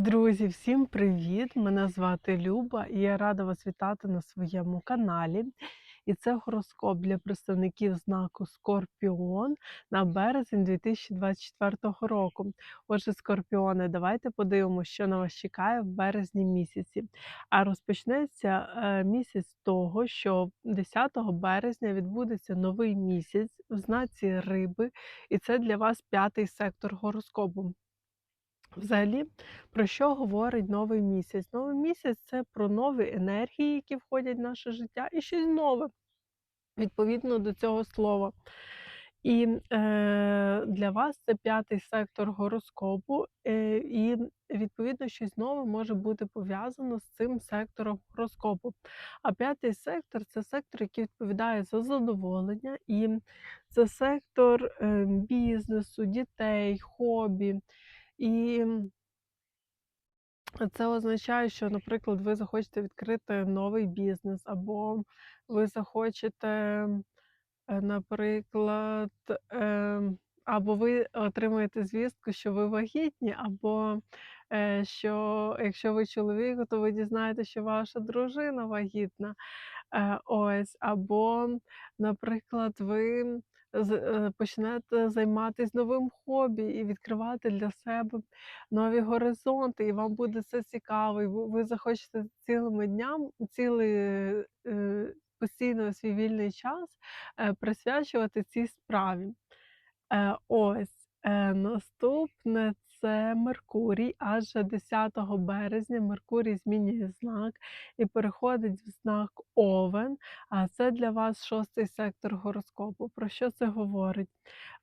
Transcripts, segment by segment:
Друзі, всім привіт! Мене звати Люба, і я рада вас вітати на своєму каналі. І це гороскоп для представників знаку Скорпіон на березень 2024 року. Отже, скорпіони, давайте подивимося, що на вас чекає в березні місяці. А розпочнеться е, місяць того, що 10 березня відбудеться новий місяць в знаці риби, і це для вас п'ятий сектор гороскопу. Взагалі, про що говорить новий місяць? Новий місяць це про нові енергії, які входять в наше життя, і щось нове відповідно до цього слова. І е, для вас це п'ятий сектор гороскопу, е, і відповідно щось нове може бути пов'язано з цим сектором гороскопу. А п'ятий сектор це сектор, який відповідає за задоволення, і це сектор е, бізнесу, дітей, хобі. І це означає, що, наприклад, ви захочете відкрити новий бізнес, або ви захочете, е, наприклад, ем, або ви отримаєте звістку, що ви вагітні, або е, що якщо ви чоловік, то ви дізнаєтеся, що ваша дружина вагітна. Е, ось, або, наприклад, ви почнете займатися новим хобі і відкривати для себе нові горизонти, і вам буде це цікаво, і ви захочете цілими днями, цілий, е, постійно свій вільний час, е, присвячувати цій справі. Е, ось, е, наступне це Меркурій. Адже 10 березня Меркурій змінює знак і переходить в знак Овен. А це для вас шостий сектор гороскопу. Про що це говорить?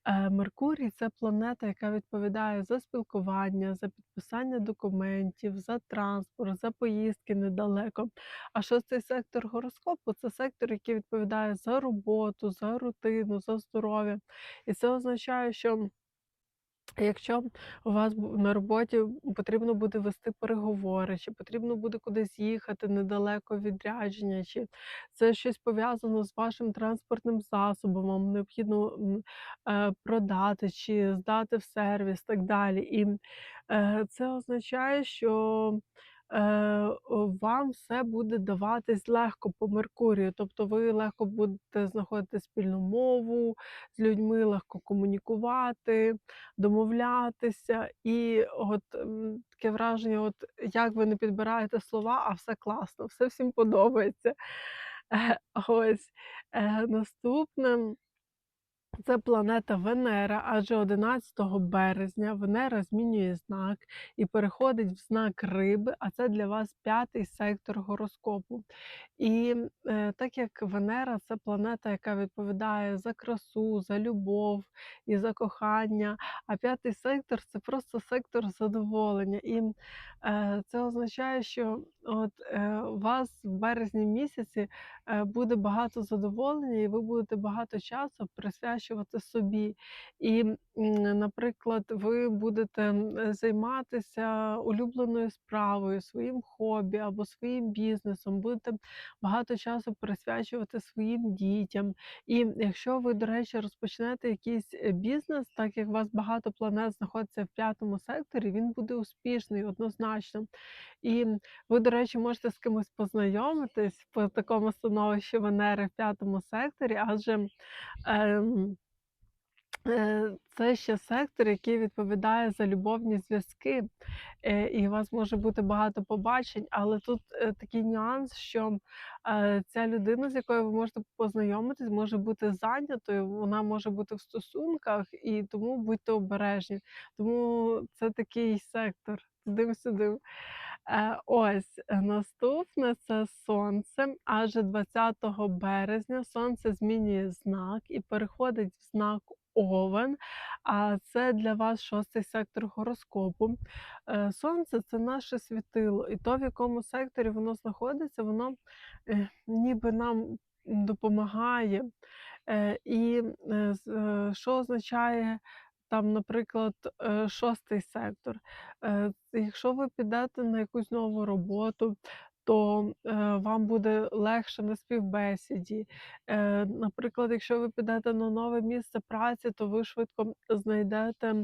Е, Меркурій це планета, яка відповідає за спілкування, за підписання документів, за транспорт, за поїздки недалеко. А шостий сектор гороскопу це сектор, який відповідає за роботу, за рутину, за здоров'я. І це означає, що якщо у вас на роботі потрібно буде вести переговори, чи потрібно буде кудись їхати недалеко відрядження, чи це щось пов'язано з вашим транспортним засобом, вам необхідно е, продати чи здати в сервіс, так далі. І е, це означає, що вам все буде даватись легко по Меркурію, тобто ви легко будете знаходити спільну мову з людьми, легко комунікувати домовлятися. І от таке враження, от як ви не підбираєте слова, а все класно, все всім подобається. Е, ось е, наступне. Це планета Венера, адже 11 березня Венера змінює знак і переходить в знак Риби, а це для вас п'ятий сектор гороскопу. І е, так як Венера це планета, яка відповідає за красу, за любов і за кохання, а п'ятий сектор це просто сектор задоволення. І е, це означає, що от е, у вас в березні місяці е, буде багато задоволення, і ви будете багато часу присвячувати собі. І, наприклад, ви будете займатися улюбленою справою, своїм хобі або своїм бізнесом, будете багато часу присвячувати своїм дітям. І якщо ви, до речі, розпочнете якийсь е, бізнес, так як у вас багато планет знаходиться в п'ятому секторі, він буде успішний однозначно. І ви, до речі, можете з кимось познайомитись по такому становищі Венери в п'ятому секторі, адже ем, це ще сектор, який відповідає за любовні зв'язки, е, і у вас може бути багато побачень, але тут е, такий нюанс, що е, ця людина, з якою ви можете познайомитись, може бути зайнятою, вона може бути в стосунках, і тому будьте обережні. Тому це такий сектор. Туди-сюди. Е, ось е, наступне це сонце. Адже 20 березня сонце змінює знак і переходить в знак Овен. А це для вас шостий сектор гороскопу. Е, Сонце це наше світило, і то, в якому секторі воно знаходиться, воно е, ніби нам допомагає. Е, І що означає там, наприклад, шостий сектор? Якщо ви підете на якусь нову роботу, то, е, вам буде легше на співбесіді. Е, наприклад, якщо ви підете на нове місце праці, то ви швидко знайдете,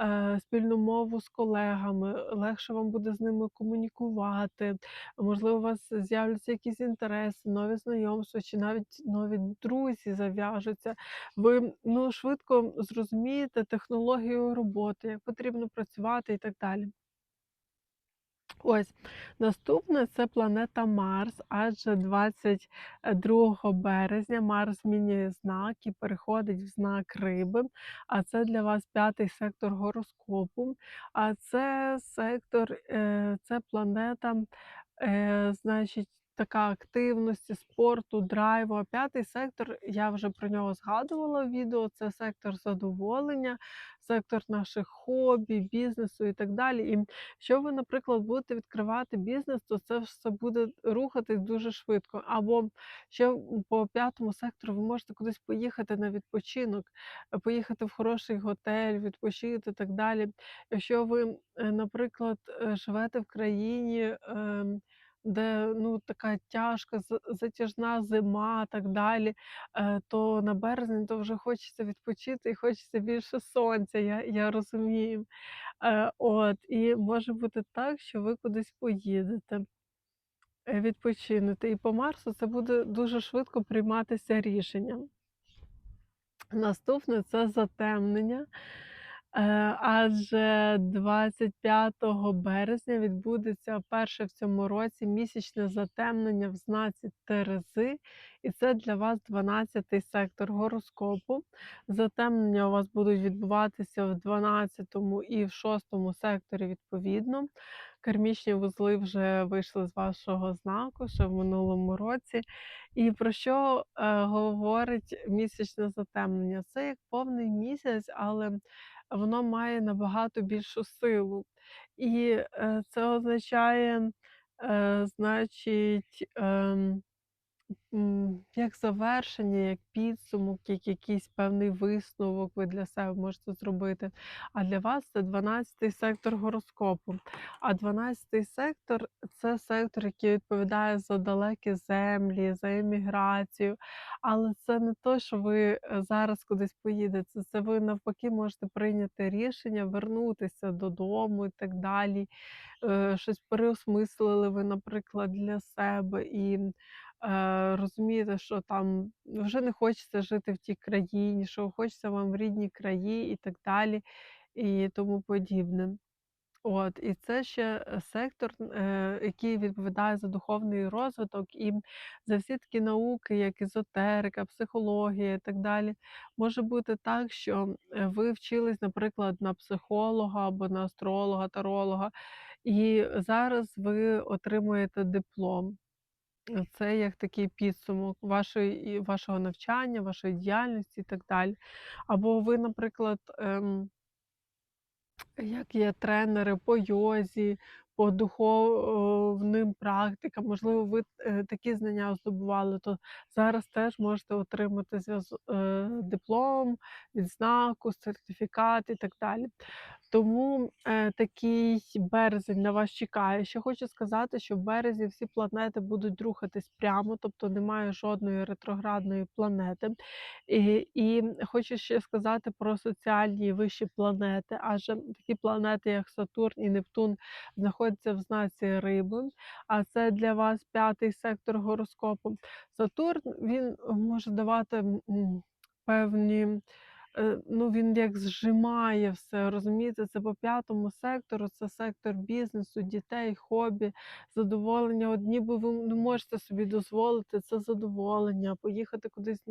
е, спільну мову з колегами, легше вам буде з ними комунікувати. Можливо, у вас з'являться якісь інтереси, нові знайомства чи навіть нові друзі зав'яжуться. Ви, ну, швидко зрозумієте технологію роботи, як потрібно працювати і так далі. Ось, наступне це планета Марс, адже 22 березня Марс змінює знак і переходить в знак Риби, а це для вас п'ятий сектор гороскопу. А це сектор, е, це планета, е, значить, така активності, спорту, драйву. А п'ятий сектор, я вже про нього згадувала в відео, це сектор задоволення, сектор наших хобі, бізнесу і так далі. І Якщо ви, наприклад, будете відкривати бізнес, то це все буде рухатись дуже швидко. Або ще по п'ятому сектору ви можете кудись поїхати на відпочинок, поїхати в хороший готель, відпочити і так далі. Якщо ви, е, наприклад, е, живете в країні, ем, де ну, така тяжка, затяжна зима, так далі, е, то на березень то вже хочеться відпочити і хочеться більше сонця. Я, я розумію. Е, от, і може бути так, що ви кудись поїдете, е, відпочинете, і по Марсу це буде дуже швидко прийматися рішення. Наступне це затемнення. Е, адже 25 березня відбудеться перше в цьому році місячне затемнення в знаці Терези, і це для вас 12-й сектор гороскопу. Затемнення у вас будуть відбуватися в 12 і в 6 секторі відповідно. Кармічні вузли вже вийшли з вашого знаку ще в минулому році. І про що е, говорить місячне затемнення? Це як повний місяць, але воно має набагато більшу силу. І, е, це означає, е, значить, М, як завершення, як підсумок, як якийсь певний висновок ви для себе можете зробити. А для вас це 12-й сектор гороскопу. А 12-й сектор це сектор, який відповідає за далекі землі, за еміграцію. Але це не то, що ви е, зараз кудись поїдете. Це ви навпаки можете прийняти рішення, вернутися додому і так далі. Е, Щось переосмислили ви, наприклад, для себе. і розумієте, що там вже не хочеться жити в тій країні, що хочеться вам в рідній краї і так далі, і тому подібне. От, і це ще е, сектор, е, який відповідає за духовний розвиток і за всі такі науки, як езотерика, психологія і так далі. Може бути так, що е, ви вчились, наприклад, на психолога або на астролога, таролога, і зараз ви отримуєте диплом. Це як такий підсумок вашої вашого навчання, вашої діяльності і так далі. Або ви, наприклад, ем, як є тренери по йозі, по духовним практикам, можливо, ви е, такі знання здобували, то зараз теж можете отримати е, диплом, відзнаку, сертифікат і так далі. Тому е, такий березень на вас чекає. Ще хочу сказати, що в березні всі планети будуть рухатись прямо, тобто немає жодної ретроградної планети. І, і хочу ще сказати про соціальні вищі планети, адже такі планети, як Сатурн і Нептун, знаходяться в знаці Риби, а це для вас п'ятий сектор гороскопу. Сатурн він може давати певні. Е, ну, він як зжимає все, розумієте? Це по п'ятому сектору, це сектор бізнесу, дітей, хобі, задоволення. От ніби ви не можете собі дозволити це задоволення, поїхати кудись в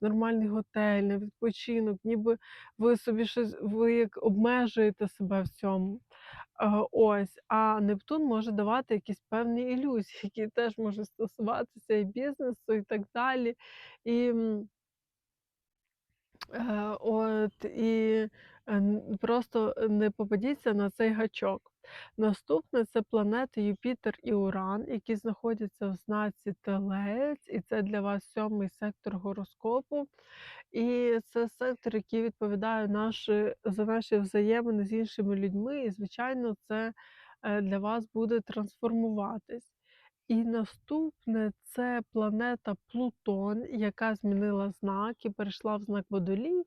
нормальний готель, на відпочинок, ніби ви собі щось, ви як обмежуєте себе в цьому. Е, Ось, а Нептун може давати якісь певні ілюзії, які теж можуть стосуватися і бізнесу, і так далі. І Е, от і, просто не попадіться на цей гачок. Наступне це планети Юпітер і Уран, які знаходяться в знаці Телець, і це для вас сьомий сектор гороскопу. І це сектор, який відповідає наші за наші взаємини з іншими людьми, і, звичайно, це, е, для вас буде трансформуватись. І наступне це планета Плутон, яка змінила знак і перейшла в знак Водолій.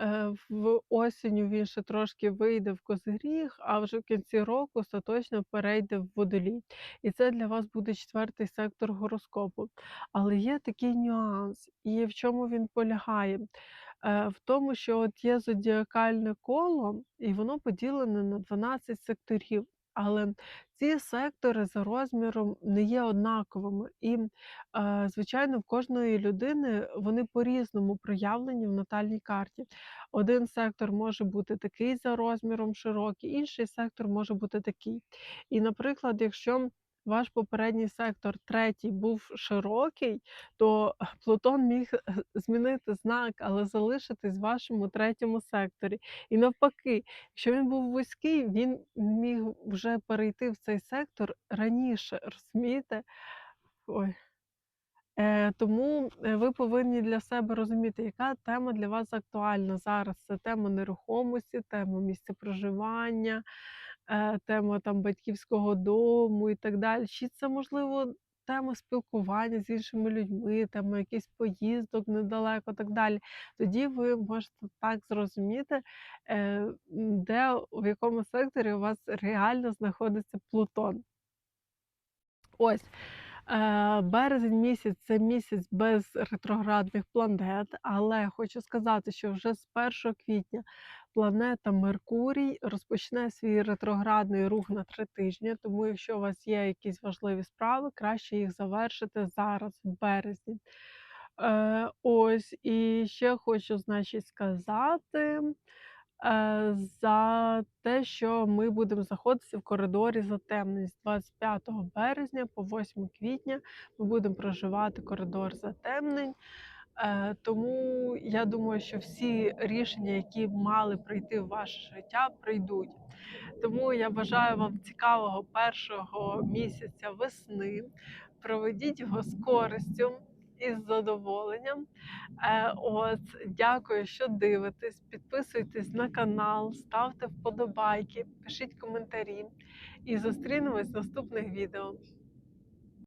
Е, в осінню він ще трошки вийде в Козиріг, а вже в кінці року остаточно перейде в Водолій. І це для вас буде четвертий сектор гороскопу. Але є такий нюанс, і в чому він полягає? Е, в тому, що от є зодіакальне коло, і воно поділене на 12 секторів. Але ці сектори за розміром не є однаковими. І, е, звичайно, в кожної людини вони по-різному проявлені в натальній карті. Один сектор може бути такий за розміром широкий, інший сектор може бути такий. І, наприклад, якщо ваш попередній сектор третій був широкий, то Плутон міг змінити знак, але залишитись в вашому третьому секторі. І навпаки, якщо він був вузький, він міг вже перейти в цей сектор раніше, розумієте? Ой. Е, тому е, ви повинні для себе розуміти, яка тема для вас актуальна зараз. Це тема нерухомості, тема місця проживання, тема там батьківського дому і так далі. Чи це можливо тема спілкування з іншими людьми, тема якихось поїздок недалеко, так далі. Тоді ви можете так зрозуміти, е, де в якому секторі у вас реально знаходиться Плутон. Ось. Е, березень місяць це місяць без ретроградних планет, але хочу сказати, що вже з 1 квітня планета Меркурій розпочне свій ретроградний рух на 3 тижні. Тому, якщо у вас є якісь важливі справи, краще їх завершити зараз, в березні. Е, ось, і ще хочу, значить, сказати е, за те, що ми будемо знаходитися в коридорі затемнень з 25 березня по 8 квітня. Ми будемо проживати коридор затемнень. Е, тому я думаю, що всі рішення, які мали прийти в ваше життя, прийдуть. Тому я бажаю вам цікавого першого місяця весни. Проведіть його з користю і з задоволенням. Е, от, дякую, що дивитесь. Підписуйтесь на канал, ставте вподобайки, пишіть коментарі і зустрінемось в наступних відео.